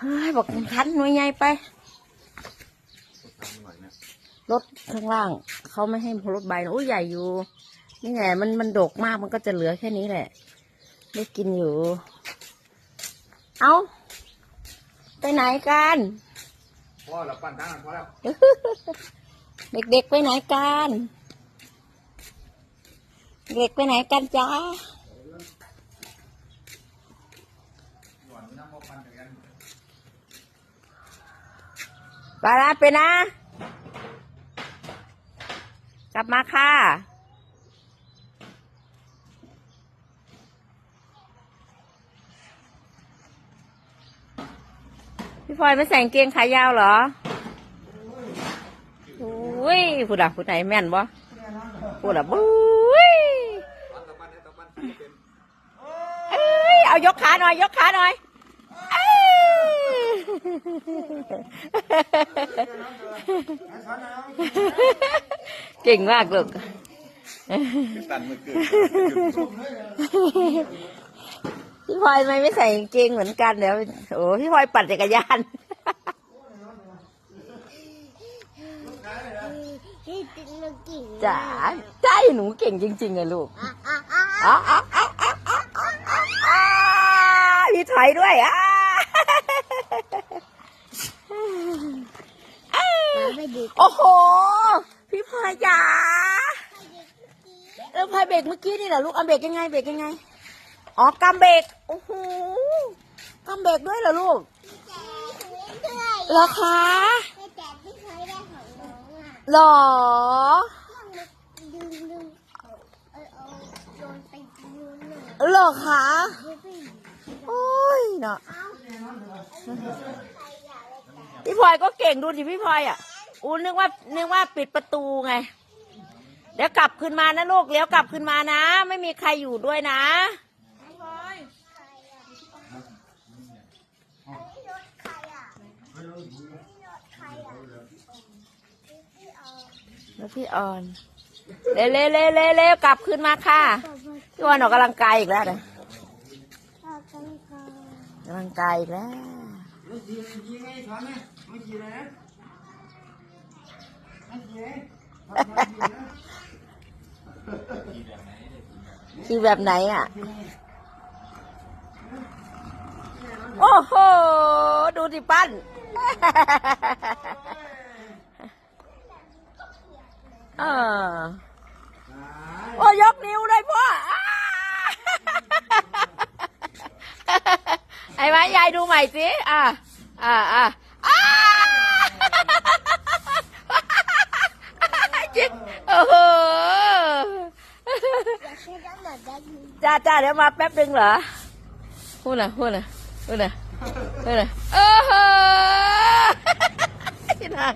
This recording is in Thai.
เฮ้ยบอกคันหน่วยใหญ่ไป รถข้างล่าง เขาไม่ให้รถใบนะโอ้ยใหญ่อยู่ นี่แหละมันมันดกมากมันก็จะเหลือแค่นี้แหละ ได้กินอยู่ เอาไปไหนกันพอแล้วปั้นทั้งนั้นพอแล้ว เด็กๆไปไหนกัน เด็กไปไหนกันจ้าหวานน้ำมันปั้นกัน ไปนะไปนะ กลับมาค่ะ พี่พลอยไม่ใส่กางเกงขายาวเหรออุ้ยผู้ดับผู้ไหนแม่นบ่ผู้ดับบุ้ยปั้นตะปั้นตะปั้นเป็นเอ้ยเอายกขาหน่อย ยกขาหน่อย เอ้ยเก่งมากลูกตันมือเกินพี่พลอยทำไมไม่ใส่กางเกงเหมือนกันเดี๋ยวโอ้พี่พลอยปั่นจักรยานที่ติดลูกกิ่งจ๋าใจหนูเก่งจริงๆอะลูกอะอะอะอ้าวอ้าวอ้าวอ้าวอ้าวอ้าวอ้าวมีถอยด้วยอะ ไม่ดี โอ้โห พี่พลอยจ๋าแล้วพลอยเบรกเมื่อกี้นี่เหรอลูกเอาเบรกยังไงเบรกยังไง อ๋อกำเบรกโอ้โหกำเบรกด้วยเหรอลูกแต่ด้วยเหรอคะไม่แต่ที่เคยได้ของน้องอะเหรอดึงดึงเอาเอาเอาโยนไปยืนหนึ่งเหรอคะเดี๋ยวไปโอ้ยเนาะเอาพี่พลอยก็เก่งดูสิพี่พลอยอะ อูนึกว่านึกว่าปิดประตูไง เดี๋ยวกลับขึ้นมานะลูกเลี้ยวกลับขึ้นมานะ ไม่มีใครอยู่ด้วยนะ แล้วพี่ออนเร็วเร็วเร็วเร็วเร็วกลับขึ้นมาค่ะพี่ออนออกกำลังกายอีกแล้วนะเอากันก่อนกำลังกายอีกแล้วไม่ขี่ขี่ไงถอนนะไม่ขี่เลยนะ ขี่เลยคือแบบไหนอะ โอ้โห ดูสิปั้น เออโอ้ยกนิ้วเลยพ่ออ้าไอ้ไม้ยายดูใหม่สิ อ่าอ่าอ่าอ้าจริง โอ้โหจ้าจ้าเดี๋ยวมาแป๊บหนึ่งเหรอพูดนะพูดนะพูดนะพูดนะโอ้โหนั่ง